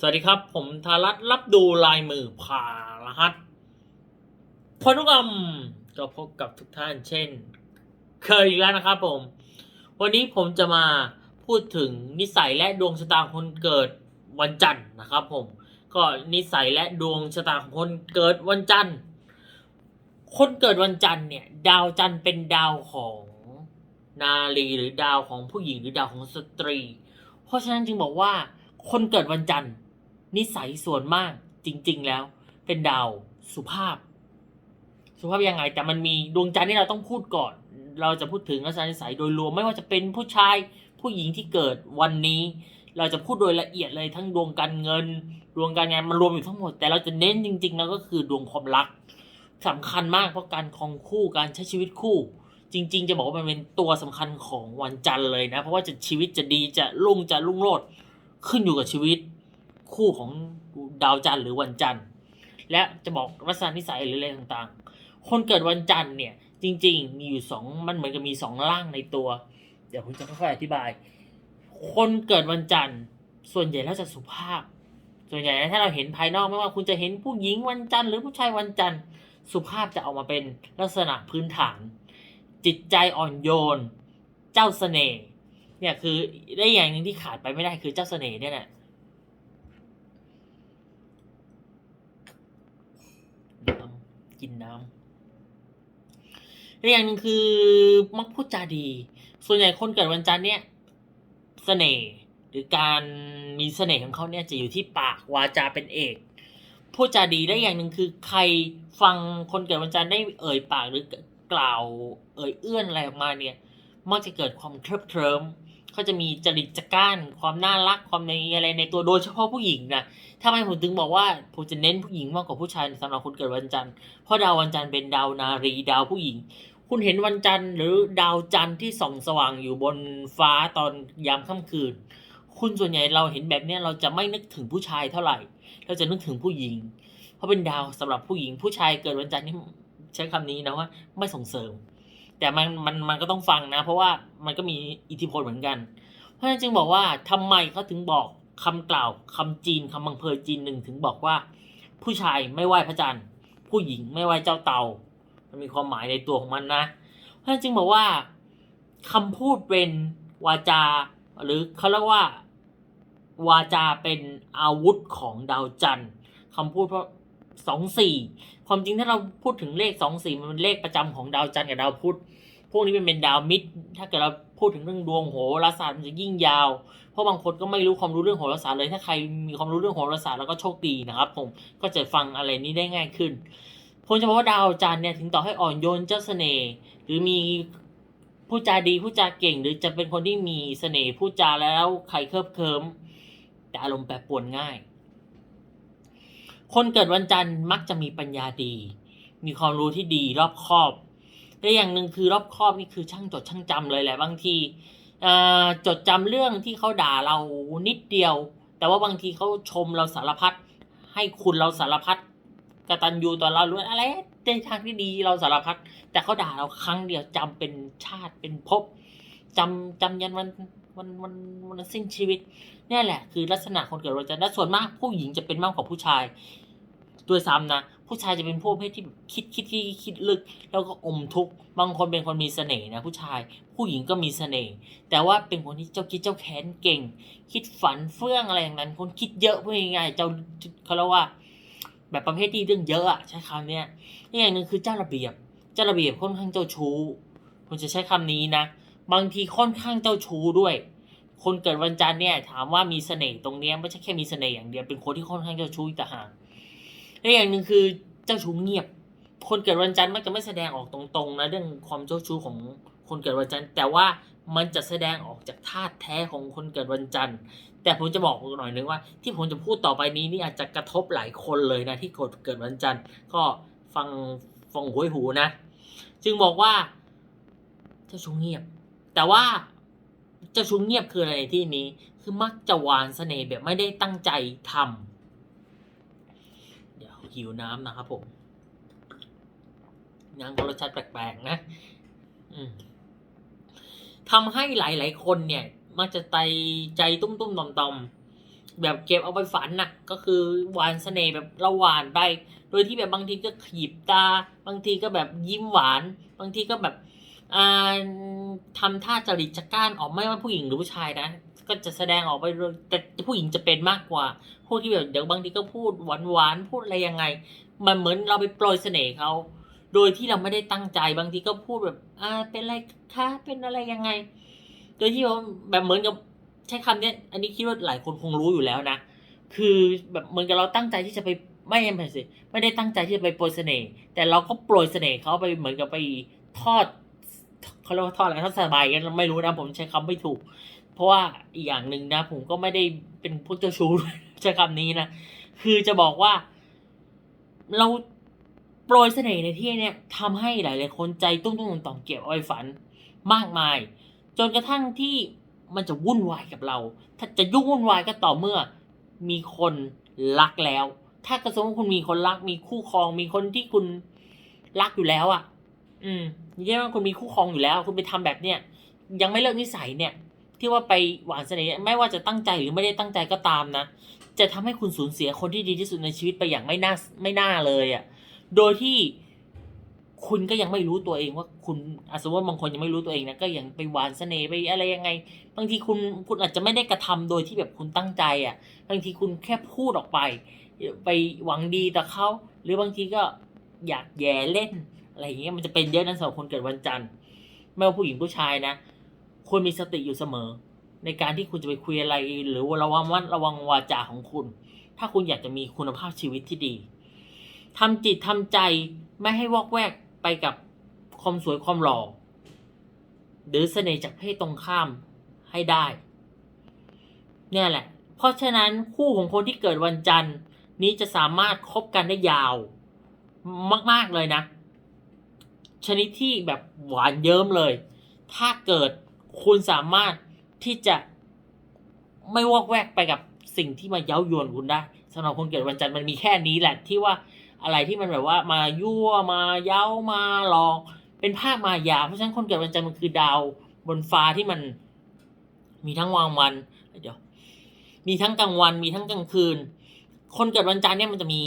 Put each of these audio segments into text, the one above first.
สวัสดีครับ ผมธารัตน์รับดูลายมือผ่ารหัสพนุกรรมก็พบกับทุกท่านเช่น เคยอีกแล้วนะครับผม วันนี้ผมจะมาพูดถึงนิสัยและดวงชะตาคนเกิดวันจันทร์นะครับผม ก็นิสัยและดวงชะตาของคนเกิดวันจันทร์ คนเกิดวันจันทร์เนี่ย ดาวจันทร์เป็นดาวของนารีหรือดาวของผู้หญิงหรือดาวของสตรี เพราะฉะนั้นจึงบอกว่าคนเกิดวันจันทร์ นิสัยส่วนมากจริง ๆ แล้ว เป็นดาวสุภาพ สุภาพยังไง แต่มันมีดวงจันทร์ที่เราต้องพูดก่อน เราจะพูดถึงลักษณะนิสัยโดยรวมไม่ว่าจะเป็นผู้ชายผู้หญิงที่เกิดวันนี้ เราจะพูดโดยละเอียดเลยทั้งดวงการเงิน ดวงการงานมันรวมอยู่ทั้งหมด แต่เราจะเน้นจริงๆแล้วก็คือดวงความรักสำคัญมากเพราะการครองคู่การใช้ชีวิตคู่จริง ๆ จะบอกว่ามันเป็นตัวสำคัญของวันจันทร์เลยนะ เพราะว่าจะชีวิตจะดีจะรุ่งจะรุ่งโรจน์ขึ้นอยู่กับชีวิต คู่ของดาวจันทร์หรือวันจันทร์ และจะบอกลักษณะนิสัยหรืออะไรต่างๆ คนเกิดวันจันทร์เนี่ยจริง ๆ มีอยู่สองมันเหมือนกับมีสองร่างในตัว เดี๋ยวผมจะค่อยๆอธิบาย คนเกิดวันจันทร์ ส่วนใหญ่แล้วจะสุภาพ ส่วนใหญ่ถ้าเราเห็นภายนอกไม่ว่าคุณจะเห็นผู้หญิงวันจันทร์หรือผู้ชายวันจันทร์ สุภาพจะออกมาเป็นลักษณะพื้นฐาน จิตใจอ่อนโยน เจ้าเสน่ห์เนี่ยคือได้อย่างหนึ่งที่ขาดไปไม่ได้คือเจ้าเสน่ห์เนี่ยแหละน้ำ กินน้ำอย่างหนึ่งคือมักพูดจาดี ส่วนใหญ่คนเกิดวันจันทร์เนี่ยเสน่ห์หรือการมีเสน่ห์ของเขาเนี่ยจะอยู่ที่ปากวาจาเป็นเอกพูดจาดีได้อย่างหนึ่งคือใครฟังคนเกิดวันจันทร์ได้เอ่ยปากหรือกล่าวเอ่ยเอื้อนอะไรออกมาเนี่ยมักจะเกิดความเคลิบเคลิ้ม เขาจะมีจริตจักร้าน ความน่ารักความในอะไรในตัวโดยเฉพาะผู้หญิงนะทำไมผมถึงบอกว่าผมจะเน้นผู้หญิงมากกว่าผู้ชายสำหรับคนเกิดวันจันทร์เพราะดาววันจันทร์เป็นดาวนารีดาวผู้หญิง คุณเห็นวันจันทร์หรือดาวจันทร์ที่ส่องสว่างอยู่บนฟ้าตอนยามค่ำคืน คุณส่วนใหญ่เราเห็นแบบนี้เราจะไม่นึกถึงผู้ชายเท่าไหร่ เราจะนึกถึงผู้หญิง เพราะเป็นดาวสำหรับผู้หญิงผู้ชายเกิดวันจันทร์นี่ใช้คำนี้นะว่า ไม่ส่งเสริม แต่มันมันมันก็ต้องฟังนะ เพราะว่ามันก็มีอิทธิพลเหมือนกัน เพราะฉะนั้นจึงบอกว่าทำไมเขาถึงบอกคำกล่าวคำจีนคำบังเพยจีนหนึ่งถึงบอกว่า ผู้ชายไม่ไหว้พระจันทร์ ผู้หญิงไม่ไหว้เจ้าเตา มันมีความหมายในตัวของมันนะ เพราะฉะนั้นจึงบอกว่าคำพูดเป็นวาจา หรือเขาเรียกว่า วาจาเป็นอาวุธของดาวจันทร์คำพูดเพราะ สองสี่ความจริงถ้าเราพูดถึงเลขสองสี่มันเป็นเลขประจำของดาวจันทร์กับดาวพุธพวกนี้มันเป็นดาวมิตรถ้าเกิดเราพูดถึงเรื่องดวงโหราศาสตร์มันจะยิ่งยาว เพราะบางคนก็ไม่รู้ความรู้เรื่องโหราศาสตร์เลยถ้าใครมีความรู้เรื่องโหราศาสตร์แล้วก็โชคดีนะครับ ผมก็จะฟังอะไรนี้ได้ง่ายขึ้นผมจะบอกว่าดาวจันทร์เนี่ยถึงต่อให้อ่อนโยนเจ้าเสน่ห์หรือมีผู้จาดีผู้จาเก่ง หรือจะเป็นคนที่มีเสน่ห์ผู้จาแล้วใครเคิบเคิมแต่อารมณ์แปรปรวนง่าย คนเกิดวันจันทร์มักจะมีปัญญาดี มีความรู้ที่ดีรอบคอบและอย่างหนึ่งคือรอบคอบนี่คือช่างจดช่างจำเลยแหละบางทีจดจำเรื่องที่เขาด่าเรานิดเดียว แต่ว่าบางทีเขาชมเราสารพัดให้คุณเราสารพัดกตัญญูต่อเรารู้อะไรในทางที่ดีเราสารพัดแต่เขาด่าเราครั้งเดียวจำเป็นชาติเป็นภพจำจำยันวัน วันวันวันสิ้นชีวิตนี่แหละ คือลักษณะคนเกิดวันจันทร์และส่วนมากผู้หญิงจะเป็นมากกว่าผู้ชายด้วยซ้ำนะผู้ชายจะเป็นพวกเพศที่คิดคิดที่คิดลึก แล้วก็อมทุกข์บางคนเป็นคนมีเสน่ห์นะผู้ชายผู้หญิงก็มีเสน่ห์แต่ว่าเป็นคนที่เจ้าคิดเจ้าแค้นเก่ง คิดฝันเฟื่องอะไรอย่างนั้น คนคิดเยอะพูดง่ายๆเจ้าเขาเรียกว่า แบบประเภทที่เรื่องเยอะอะใช้คำเนี้ยนี่อย่างหนึ่งคือเจ้าระเบียบ เจ้าระเบียบค่อนข้างเจ้าชู้ผมจะใช้คำนี้นะ บางทีค่อนข้างเจ้าชู้ด้วย คนเกิดวันจันทร์เนี่ยถามว่ามีเสน่ห์ตรงเนี้ยไม่ใช่แค่มีเสน่ห์อย่างเดียวเป็นคนที่ค่อนข้างเจ้าชู้อีกต่างหากและอย่างหนึ่งคือเจ้าชู้เงียบ คนเกิดวันจันทร์มักจะไม่แสดงออกตรงๆนะเรื่องความเจ้าชู้ของคนเกิดวันจันทร์แต่ว่ามันจะแสดงออกจากธาตุแท้ของคนเกิดวันจันทร์ แต่ผมจะบอกหน่อยนึงว่า ที่ผมจะพูดต่อไปนี้นี่อาจจะกระทบหลายคนเลยนะที่เกิดวันจันทร์ ก็ฟังฟังหูหูนะ จึงบอกว่าเจ้าชู้เงียบ แต่ว่าเจ้าชู้เงียบคืออะไรที่นี้ คือมักจะหวานเสน่ห์แบบไม่ได้ตั้งใจทำเดี๋ยวหิวน้ำนะครับผมน้ำก็รสชาติแปลกๆนะทำให้หลายๆคนเนี่ย มักจะใจใจตุ้มๆต่อมๆแบบเก็บเอาไปฝันน่ะ ก็คือหวานเสน่ห์แบบเราหวานไป โดยที่แบบบางทีก็ขยิบตา บางทีก็แบบยิ้มหวาน บางทีก็แบบ อ่าทำท่าจริตจักร้านออกไม่ว่าผู้หญิงหรือผู้ชายนะ ก็จะแสดงออกไปเลยแต่ผู้หญิงจะเป็นมากกว่าพวกที่แบบเดี๋ยวบางทีก็พูดหวานหวานๆพูดอะไรยังไง มันเหมือนเราไปโปรยเสน่ห์เขาโดยที่เราไม่ได้ตั้งใจบางทีก็พูดแบบ อ่าเป็นอะไรคะเป็นอะไรยังไง โดยที่ว่าแบบเหมือนกับใช้คำเนี้ยอันนี้คิดว่าหลายคนคงรู้อยู่แล้วนะคือแบบเหมือนกับเราตั้งใจที่จะไปไม่ไม่สิไม่ได้ตั้งใจที่จะไปโปรยเสน่ห์แต่เราก็โปรยเสน่ห์เขาไปเหมือนกับไปทอด เขาเรียกว่าทอดอะไรทอสบายกันไม่รู้นะผมใช้คำไม่ถูก เพราะว่าอีกอย่างหนึ่งนะ ผมก็ไม่ได้เป็นพวกเจ้าชู้ใช้คำนี้นะคือจะบอกว่า เราโปรยเสน่ห์ในที่เนี้ยทำให้หลายๆคนใจตุ้งตุ้งต่อมๆเก็บเอาไว้ฝันมากมาย จนกระทั่งที่มันจะวุ่นวายกับเรา ถ้าจะยุ่งวุ่นวายก็ต่อเมื่อมีคนรักแล้ว ถ้ากระสมมติคุณมีคนรัก มีคู่ครอง มีคนที่คุณรักอยู่แล้วอะ อืมเรียกว่าคุณมีคู่ครองอยู่แล้ว คุณไปทำแบบเนี้ยยังไม่เลิกนิสัยเนี่ย ที่ว่าไปหวานเสน่ห์ไม่ว่าจะตั้งใจหรือไม่ได้ตั้งใจก็ตามนะ จะทำให้คุณสูญเสียคนที่ดีที่สุดในชีวิตไปอย่างไม่น่าไม่น่าเลยอะ่ะ โดยที่คุณก็ยังไม่รู้ตัวเองว่าคุณอาสมมติว่าบางคนยังไม่รู้ตัวเองนะก็ยังไปหวานเสน่ห์ไปอะไรยังไง บางทีคุณคุณอาจจะไม่ได้กระทำโดยที่แบบคุณตั้งใจอะ่ะ บางทีคุณแค่พูดออกไป ไปหวังดีต่อเขาหรือบางทีก็อยากแย่เล่น อะไรอย่างเงี้ยมันจะเป็นเยอะนะสำหรับคนเกิดวันจันทร์ไม่ว่าผู้หญิงผู้ชายนะควรมีสติอยู่เสมอ ในการที่คุณจะไปคุยอะไร หรือระวังวัดระวังวาจาของคุณ ถ้าคุณอยากจะมีคุณภาพชีวิตที่ดีทำจิตทำใจไม่ให้วอกแวกไปกับความสวยความหล่อหรือเสน่ห์จากเพศตรงข้ามให้ได้ เนี่ยแหละ เพราะฉะนั้นคู่ของคนที่เกิดวันจันทร์นี้จะสามารถคบกันได้ยาว มาก ๆ เลยนะ ชนิดที่แบบหวานเยิ้มเลย ถ้าเกิดคุณสามารถที่จะไม่วอกแวกไปกับสิ่งที่มาเย้ายวนคุณได้สำหรับคนเกิดวันจันทร์มันมีแค่นี้แหละที่ว่าอะไรที่มันแบบว่ามายั่วมาเย้ามาหลอกเป็นภาพมายา เพราะฉะนั้นคนเกิดวันจันทร์มันคือดาวบนฟ้าที่มันมีทั้งวางวันเดี๋ยวมีทั้งกลางวันมีทั้งกลางคืน คนเกิดวันจันทร์เนี่ยมันจะมี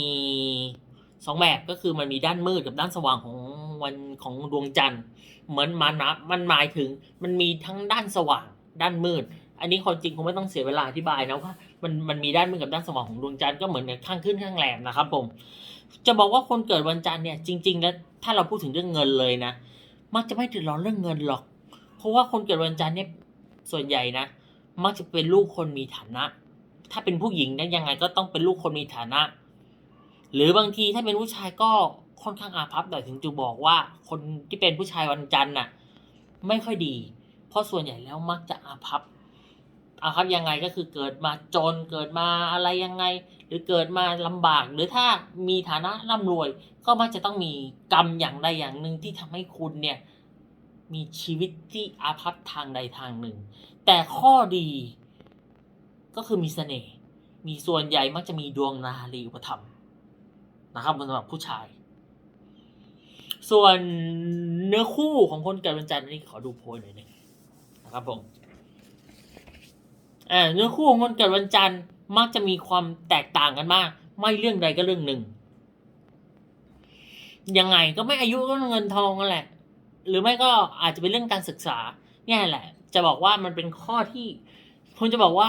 สองแบบก็คือมันมีด้านมืดกับด้านสว่างของ วันของดวงจันทร์ เหมือนมันนะมันหมายถึงมันมีทั้งด้านสว่างด้านมืด อันนี้คนจริงคงไม่ต้องเสียเวลาอธิบายนะว่ามันมันมีด้านมืดกับด้านสว่างของดวงจันทร์ก็เหมือนกับข้างขึ้นข้างแรมนะครับผมจะบอกว่าคนเกิดวันจันทร์เนี่ยจริง ๆ แล้วถ้าเราพูดถึงเรื่องเงินเลยนะมักจะไม่เดือดร้อนเรื่องเงินหรอก เพราะว่าคนเกิดวันจันทร์เนี่ยส่วนใหญ่นะ มักจะเป็นลูกคนมีฐานะ ถ้าเป็นผู้หญิงเนี่ยยังไงก็ต้องเป็นลูกคนมีฐานะ หรือบางทีถ้าเป็นผู้ชายก็ ค่อนข้างอาภัพแต่ถึงจะบอกว่าคนที่เป็นผู้ชายวันจันทร์น่ะไม่ค่อยดี เพราะส่วนใหญ่แล้วมักจะอาภัพอาภัพยังไงก็คือเกิดมาจนเกิดมาอะไรยังไง หรือเกิดมาลำบาก หรือถ้ามีฐานะร่ำรวย ก็มักจะต้องมีกรรมอย่างใดอย่างหนึ่งที่ทำให้คุณเนี่ยมีชีวิตที่อาภัพทางใดทางหนึ่ง แต่ข้อดีก็คือมีเสน่ห์มีส่วนใหญ่มักจะมีดวงนารีอุปถัมภ์นะครับสำหรับผู้ชาย ส่วนเนื้อคู่ของคนเกิดวันจันทร์นนี้ขอดูโพยหน่อยหนึงนะครับผมอ่าเนื้อคู่ของคนเกิดวันจันทร์มักจะมีความแตกต่างกันมาก ไม่เรื่องใดก็เรื่องหนึ่ง ยังไงก็ไม่อายุก็เงินทองนั่นแหละ หรือไม่ก็อาจจะเป็นเรื่องการศึกษาเนี่ยแหละ จะบอกว่ามันเป็นข้อที่ผมจะบอกว่า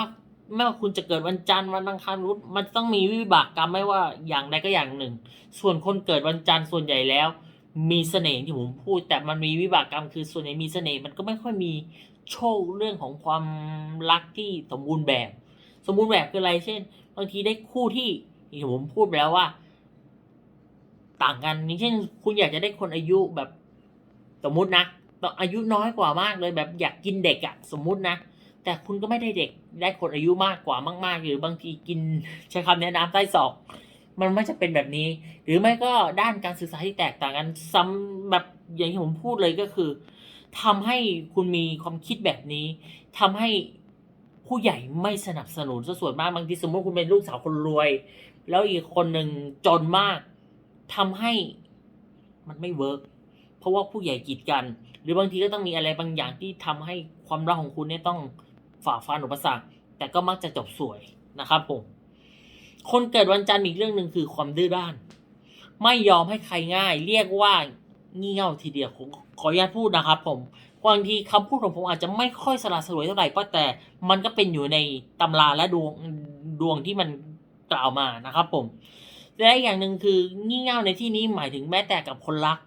ไม่ว่าคุณจะเกิดวันจันทร์วันอังคารรุธมันต้องมีวิบากกรรมไม่ว่าอย่างใดก็อย่างหนึ่ง ส่วนคนเกิดวันจันทร์ส่วนใหญ่แล้ว มีเสน่ห์ที่ผมพูด แต่มันมีวิบากกรรมคือส่วนใหญ่มีเสน่ห์มันก็ไม่ค่อยมีโชคเรื่องของความรักที่สมบูรณ์แบบ สมบูรณ์แบบคืออะไรเช่นบางทีได้คู่ที่อย่างที่ผมพูดไปแล้วว่า ต่างกันอย่างเช่น คุณอยากจะได้คนอายุแบบสมมุตินะต้องอายุน้อยกว่ามากเลยแบบอยากกินเด็กอะสมมุตินะแต่คุณก็ไม่ได้เด็กได้คนอายุมากกว่ามากๆหรือบางทีกินใช้คำแนะนำใต้ศอก มันไม่จะเป็นแบบนี้ หรือไม่ก็ด้านการศึกษาที่แตกต่างกันซ้ำแบบอย่างที่ผมพูดเลยก็คือทำให้คุณมีความคิดแบบนี้ทำให้ผู้ใหญ่ไม่สนับสนุนซะส่วนมากบางทีสมมติคุณเป็นลูกสาวคนรวย แล้วอีกคนหนึ่งจนมากทำให้มันไม่เวิร์กเพราะว่าผู้ใหญ่กีดกัน หรือบางทีก็ต้องมีอะไรบางอย่างที่ทำให้ความรักของคุณเนี่ยต้องฝ่าฟันอุปสรรคแต่ก็มักจะจบสวยนะครับผม คนเกิดวันจันทร์อีกเรื่องหนึ่งคือความดื้อด้าน ไม่ยอมให้ใครง่าย เรียกว่างี่เง่าทีเดียวผมขออนุญาตพูดนะครับ ผมบางทีคำพูดของผมอาจจะไม่ค่อยสละสลวยเท่าไหร่ก็แต่ มันก็เป็นอยู่ในตำราและดวงดวงที่มันกล่าวมานะครับ ผมและอีกอย่างหนึ่งคืองี่เง่าในที่นี้หมายถึงแม้แต่กับคนรัก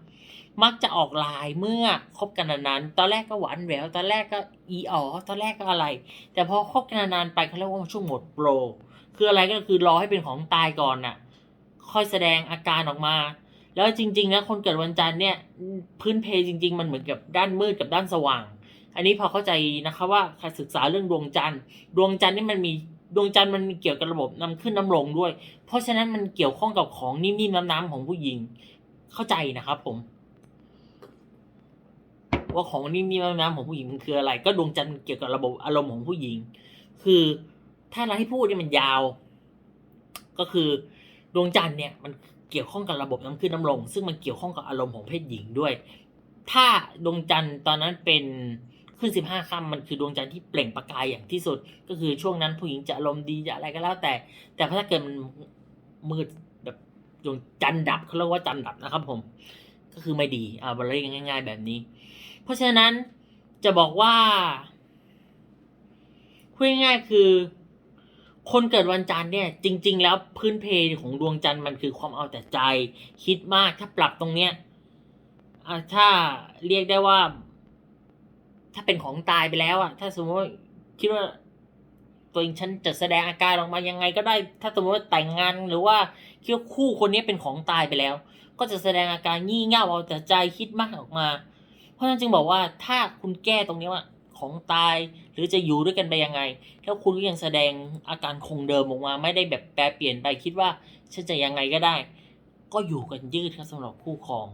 มักจะออกลายเมื่อคบกันนานๆตอนแรกก็หวานแหววตอนแรกก็อีอ๋อตอนแรกก็อะไร แต่พอคบกันนานๆไปเขาเรียกว่าช่วงหมดโปร คืออะไรก็คือรอให้เป็นของตายก่อนน่ะ ค่อยแสดงอาการออกมา แล้วจริงๆแล้วคนเกิดวันจันทร์เนี่ยพื้นเพจริง ๆ มันเหมือนกับด้านมืดกับด้านสว่าง อันนี้พอเข้าใจนะคะว่าใครศึกษาเรื่องดวงจันทร์ ดวงจันทร์นี่มันมีดวงจันทร์มันมีเกี่ยวกับระบบนำขึ้นน้ำลงด้วย เพราะฉะนั้นมันเกี่ยวข้องกับของนิ่มๆน้ำๆของผู้หญิง เข้าใจนะครับผม ว่าของนิ่มๆน้ำๆของผู้หญิงมันคืออะไร ก็ดวงจันทร์เกี่ยวกับระบบอารมณ์ของผู้หญิง คือ ถ้าเราให้พูดเนี่ยมันยาว ก็คือดวงจันทร์เนี่ยมันเกี่ยวข้องกับระบบน้ำขึ้นน้ำลง ซึ่งมันเกี่ยวข้องกับอารมณ์ของเพศหญิงด้วย ถ้าดวงจันทร์ตอนนั้นเป็นขึ้นสิบห้าค่ำมันคือดวงจันทร์ที่เปล่งประกายอย่างที่สุด ก็คือช่วงนั้นผู้หญิงจะอารมณ์ดีจะอะไรก็แล้วแต่ แต่ถ้าเกิดมันมืดแบบดวงจันทร์ดับเขาเรียกว่าจันทร์ดับนะครับ ผม ก็คือไม่ดีอ่าบริเวณง่าย ๆ แบบนี้ เพราะฉะนั้นจะบอกว่าพูดง่ายๆคือ คนเกิดวันจันทร์เนี่ยจริง ๆ แล้วพื้นเพของดวงจันทร์มันคือความเอาแต่ใจ คิดมากถ้าปรับตรงเนี้ยถ้าเรียกได้ว่า ถ้าเป็นของตายไปแล้วอะถ้าสมมติคิดว่าตัวเองฉันจะแสดงอาการออกมายังไงก็ได้ ถ้าสมมติว่าแต่งงานหรือว่าคิดว่าคู่คนนี้เป็นของตายไปแล้ว ก็จะแสดงอาการงี่เง่าเอาแต่ใจคิดมากออกมา เพราะฉะนั้นจึงบอกว่าถ้าคุณแก้ตรงนี้ว่า ของตาย หรือจะอยู่ด้วยกันไปยังไงแล้วคุณก็ยังแสดงอาการคงเดิมออกมา ไม่ได้แบบแปรเปลี่ยนไปคิดว่าฉันจะยังไงก็ได้ ก็อยู่กันยืดครับสำหรับคู่ครอง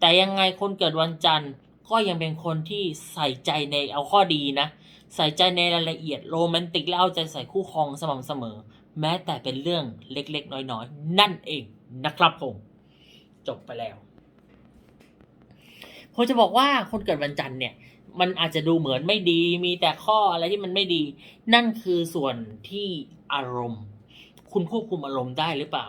แต่ยังไงคนเกิดวันจันทร์ก็ยังเป็นคนที่ใส่ใจในเอาข้อดีนะ ใส่ใจในรายละเอียดโรแมนติกและเอาใจใส่คู่ครองสม่ำเสมอ แม้แต่เป็นเรื่องเล็กๆ น้อยๆ นั่นเองนะครับผม จบไปแล้วผมจะบอกว่าคนเกิดวันจันทร์เนี่ย มันอาจจะดูเหมือนไม่ดีมีแต่ข้ออะไรที่มันไม่ดี นั่นคือส่วนที่อารมณ์ คุณควบคุมอารมณ์ได้หรือเปล่า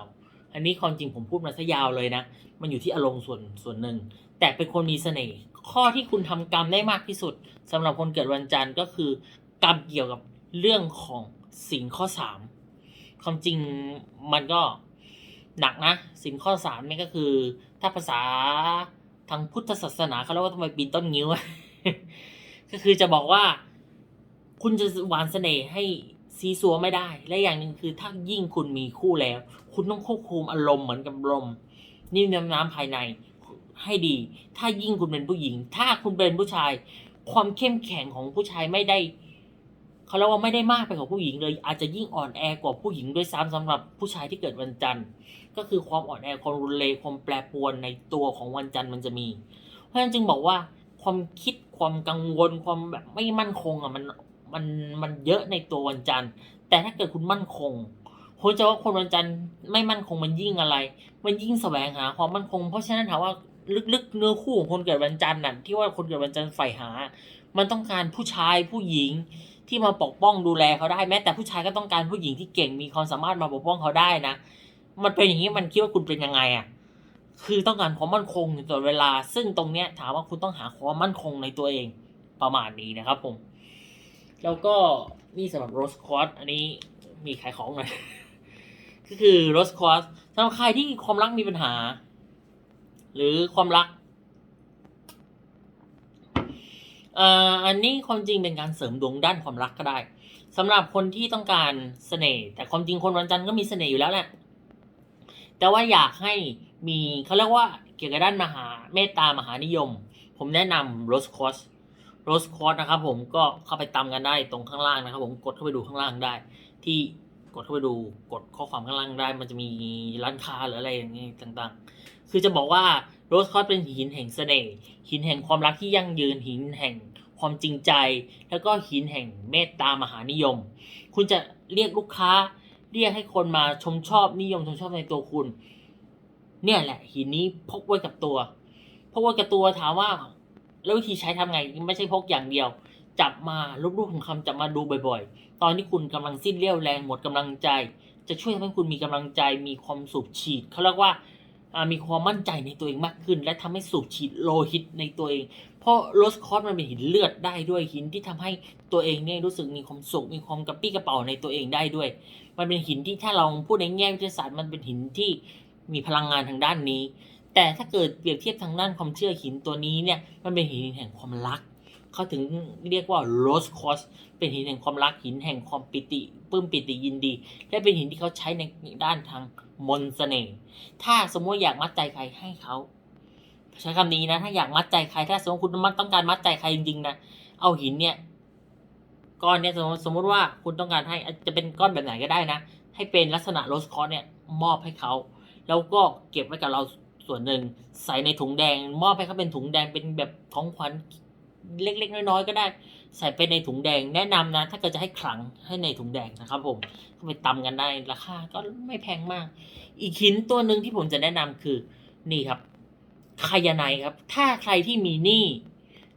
อันนี้ความจริงผมพูดมาซะยาวเลยนะ มันอยู่ที่อารมณ์ส่วนส่วนหนึ่ง แต่เป็นคนมีเสน่ห์ข้อที่คุณทำกรรมได้มากที่สุดสำหรับคนเกิดวันจันทร์ก็คือกรรมเกี่ยวกับเรื่องของสินข้อสามความจริงมันก็หนักนะสินข้อสามนี่ก็คือ ถ้าภาษาทางพุทธศาสนาเขาเรียกว่าทำไมปีนต้นงิ้ว ก็คือจะบอกว่า คุณจะหวานเสน่ห์ให้ซีซัวไม่ได้ และอย่างหนึ่งคือถ้ายิ่งคุณมีคู่แล้ว คุณต้องควบคุมอารมณ์เหมือนกับลมนิ่มน้ำน้ำภายในให้ดี ถ้ายิ่งคุณเป็นผู้หญิง ถ้าคุณเป็นผู้ชาย ความเข้มแข็งของผู้ชายไม่ได้เขาเรียกว่าไม่ได้มากไปกว่าผู้หญิงเลย อาจจะยิ่งอ่อนแอกว่าผู้หญิงด้วยซ้ำสำหรับผู้ชายที่เกิดวันจันทร์ ก็คือความอ่อนแอความรุนแรงความแปรปรวนในตัวของวันจันทร์มันจะมี เพราะฉะนั้นจึงบอกว่า ความคิดความกังวลความแบบไม่มั่นคงอะมันมันมันเยอะในตัววันจันทร์ แต่ถ้าเกิดคุณมั่นคงผมจะว่าคนวันจันทร์ไม่มั่นคงมันยิ่งอะไร มันยิ่งแสวงหาความมั่นคง เพราะฉะนั้นถามว่าลึกๆเนื้อคู่ของคนเกิดวันจันทร์น่ะที่ว่าคนเกิดวันจันทร์ใฝ่หา มันต้องการผู้ชายผู้หญิงที่มาปกป้องดูแลเขาได้แม้แต่ผู้ชายก็ต้องการผู้หญิงที่เก่งมีความสามารถมาปกป้องเขาได้นะ มันเป็นอย่างนี้มันคิดว่าคุณเป็นยังไงอะ คือต้องการความมั่นคงในตลอดเวลา ซึ่งตรงเนี้ยถามว่าคุณต้องหาความมั่นคงในตัวเองประมาณนี้นะครับผม แล้วก็นี่สำหรับโรสคอ s อันนี้มีขายของหน่อย ก็คือโรสคอ s สำหรับใครที่ความรักมีปัญหา หรือความรักอันนี้ความจริงเป็นการเสริมดวงด้านความรักก็ได้สำหรับคนที่ต้องการเสน่ห์แต่ความจริงคนวันจันทร์ก็มีเสน่ห์อยู่แล้วแหละแต่ว่าอยากให้ มีเขาเรียกว่าเกี่ยวกับด้านมหาเมตตามหานิยม ผมแนะนำโรสคอสโรสคอสนะครับผมก็เข้าไปตามกันได้ตรงข้างล่างนะครับผมกดเข้าไปดูข้างล่างได้ ที่กดเข้าไปดูกดข้อความข้างล่างได้ มันจะมีร้านค้าหรืออะไรอย่างนี้ต่างๆ คือจะบอกว่าโรสคอสเป็นหินแห่งเสน่ห์หินแห่งความรักที่ยั่งยืนหินแห่งความจริงใจ แล้วก็หินแห่งเมตตามหานิยม คุณจะเรียกลูกค้าเรียกให้คนมาชมชอบนิยมชมชอบในตัวคุณ เนี่ยแหละ หินนี้พกไว้กับตัว พกไว้กับตัวถามว่า แล้ววิธีใช้ทำไงไม่ใช่พกอย่างเดียว จับมารูปๆคำจับมาดูบ่อย ๆ ตอนที่คุณกำลังสิ้นเรี่ยวแรงหมดกำลังใจ จะช่วยทำให้คุณมีกำลังใจมีความสูบฉีดเขาเรียกว่ามีความมั่นใจในตัวเองมากขึ้น และทำให้สูบฉีดโลหิตในตัวเอง เพราะโรสคอสมันเป็นหินเลือดได้ด้วยหินที่ทำให้ตัวเองเนี่ยรู้สึกมีความสุขมีความกระปี้กระเป๋าในตัวเองได้ด้วย มันเป็นหินที่ถ้าเราพูดในแง่วิทยาศาสตร์มันเป็นหินที่ มีพลังงานทางด้านนี้ แต่ถ้าเกิดเปรียบเทียบทางด้านความเชื่อหินตัวนี้เนี่ยมันเป็นหินแห่งความรักเขาถึงเรียกว่าโรสคอสเป็นหินแห่งความรักหินแห่งความปิติปลื้มปิติยินดี และเป็นหินที่เขาใช้ในด้านทางมนต์เสน่ห์ถ้าสมมติอยากมัดใจใครให้เขาใช้คำนี้นะ ถ้าอยากมัดใจใครถ้าสมมติคุณมันต้องการมัดใจใครจริงๆนะเอาหินเนี่ยก้อนเนี่ยสมมติสมมติว่าคุณต้องการให้จะเป็นก้อนแบบไหนก็ได้นะ ให้เป็นลักษณะโรสคอสเนี่ยมอบให้เขา แล้วก็เก็บไว้กับเราส่วนหนึ่งใส่ในถุงแดง มอบให้เขาเป็นถุงแดงเป็นแบบของขวัญเล็ก ๆ น้อยๆก็ได้ ใส่ไปในถุงแดงแนะนำนะ ถ้าเกิดจะให้ขลังให้ในถุงแดงนะครับผมก็ไปตำกันได้ราคาก็ไม่แพงมาก อีกหินตัวหนึ่งที่ผมจะแนะนำคือนี่ครับคายาไนครับ ถ้าใครที่มีหนี้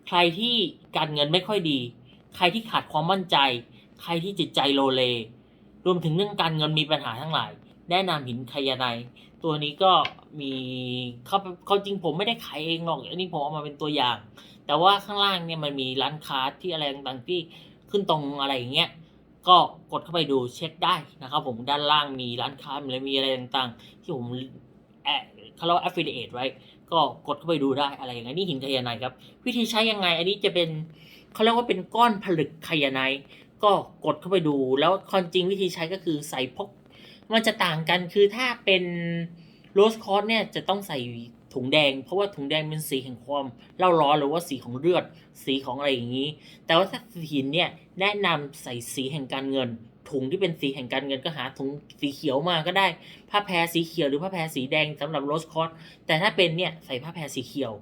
ใครที่การเงินไม่ค่อยดี ใครที่ขาดความมั่นใจ ใครที่จิตใจโลเล รวมถึงเรื่องการเงินมีปัญหาทั้งหลาย แนะนำหินคายาไน ตัวนี้ก็มีเขาเขาจริงผมไม่ได้ขายเองหรอก อันนี้ผมเอามาเป็นตัวอย่าง แต่ว่าข้างล่างเนี่ยมันมีร้านค้าที่อะไรต่างๆที่ขึ้นตรงอะไรอย่างเงี้ย ก็กดเข้าไปดูเช็คได้นะครับผมด้านล่างมีร้านค้ามีอะไรมีอะไรต่างๆ ที่ผมแอะเขาเรียกว่า affiliate ไว้ ก็กดเข้าไปดูได้อะไรอย่างเงี้ยนี่หินไคยาไนท์ครับ วิธีใช้ยังไง อันนี้จะเป็นเขาเรียกว่าเป็นก้อนผลึกไคยาไนท์ก็กดเข้าไปดูแล้วความจริงวิธีใช้ก็คือใส่พก มันจะต่างกันคือถ้าเป็นโรสคอสเนี่ยจะต้องใส่ถุงแดง เพราะว่าถุงแดงเป็นสีแห่งความเล่าร้อนหรือว่าสีของเลือด สีของอะไรอย่างนี้ แต่ว่าถ้าหินเนี่ยแนะนำใส่สีแห่งการเงิน ถุงที่เป็นสีแห่งการเงินก็หาถุงสีเขียวมาก็ได้ ผ้าแพรสีเขียวหรือผ้าแพรสีแดงสำหรับโรสคอสแต่ถ้าเป็นเนี่ยใส่ผ้าแพรสีเขียว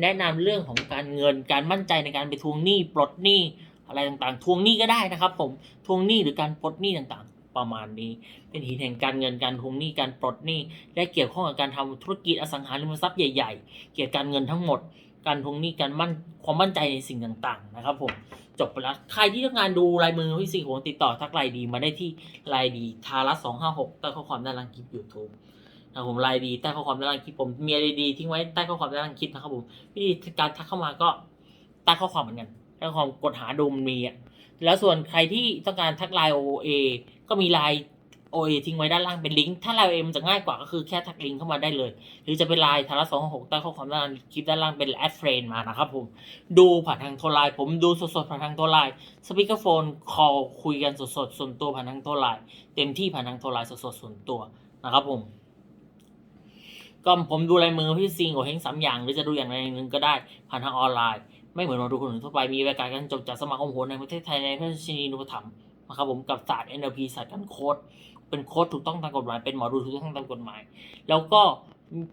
แนะนำเรื่องของการเงิน การมั่นใจในการไปทวงหนี้ปลดหนี้อะไรต่างๆ ทวงหนี้ก็ได้นะครับ ผมทวงหนี้หรือการปลดหนี้ต่างๆ ประมาณนี้ เป็นหินแห่งการเงินการทวงหนี้การปลดหนี้ และเกี่ยวข้องกับการทำธุรกิจอสังหาริมทรัพย์ใหญ่ ๆ เกี่ยวกับการเงินทั้งหมด การทวงหนี้การมั่นความมั่นใจในสิ่งต่างๆ นะครับผมจบไปแล้วใครที่ต้องการดูลายมือพี่สีหวงติดต่อทักไลน์ดีมาได้ที่ไลน์ดีทารัสสองห้าหกใต้ข้อความด้านล่างคลิปยูทูบนะครับผมไลน์ดีใต้ข้อความด้านล่างคลิปผมมีอะไรดีทิ้งไว้ใต้ข้อความด้านล่างคลิปนะครับผมวิธีการทักเข้ามาก็ใต้ข้อความเหมือนกันใต้ข้อความกดหาดูมันมีอะ แล้วส่วนใครที่ต้องการทักไลน์ OA ก็มีไลน์ OA ทิ้งไว้ด้านล่างเป็นลิงก์ ถ้าไลน์ OA มันจะง่ายกว่าก็คือแค่ทักลิงก์เข้ามาได้เลย หรือจะเป็นไลน์ทารัสสองหกใต้ข้อความด้านคลิปด้านล่างเป็นแอดเฟรนมานะครับผม ดูผ่านทางโทรไลน์ ผมดูสดๆผ่านทางโทรไลน์ สปีกเกอร์โฟน คอลคุยกันสดๆส่วนตัวผ่านทางโทรไลน์ เต็มที่ผ่านทางโทรไลน์สดๆส่วนตัวนะครับผมก็ผมดูลายมือพี่ซิงโอเฮงสามอย่าง หรือจะดูอย่างใดอย่างหนึ่งก็ได้ผ่านทางออนไลน์ ไม่เหมือนหมอดูคนอื่นทั่วไปมีรายการการจบจากสมาคมโหรในประเทศไทยในพระราชินีนุปถัมภ์นะครับผมกับศาสตร์ NLP ศาสตร์การโค้ดเป็นโค้ดถูกต้องตามกฎหมายเป็นหมอดูถูกต้องตามกฎหมาย แล้วก็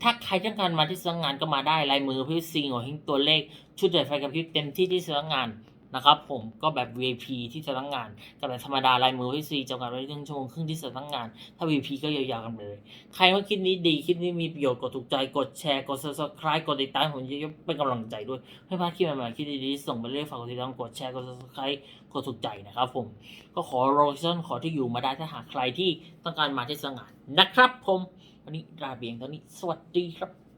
ถ้าใครต้องการมาที่สำนักงานก็มาได้ลายมือพี่ซิงโอเฮงตัวเลขชุดใหญ่ไฟกระพริบเต็มที่ที่สำนักงาน นะครับผมก็แบบ VIP ที่สำนักงงาน กับแบบธรรมดาลายมือพี่ซีจำกัดไว้หนึ่งชั่วโมงครึ่งที่สำนักงงาน ถ้า VIP ก็ยาวๆกันเลย ใครว่าคลิปนี้ดีคลิปนี้มีประโยชน์กดถูกใจกดแชร์กด subscribe กดติดตามผมเยอะๆเป็นกำลังใจด้วยให้พลาดคลิปใหม่ๆคลิปดีๆส่งไปเรื่อยฝากกดติดตามกดแชร์กด subscribe กดถูกใจนะครับผมก็ขอโลเคชั่นขอที่อยู่มาได้ถ้าหากใครที่ต้องการมาที่สำนักงานนะครับผมวันนี้ลาเบียงตอนนี้สวัสดีครับ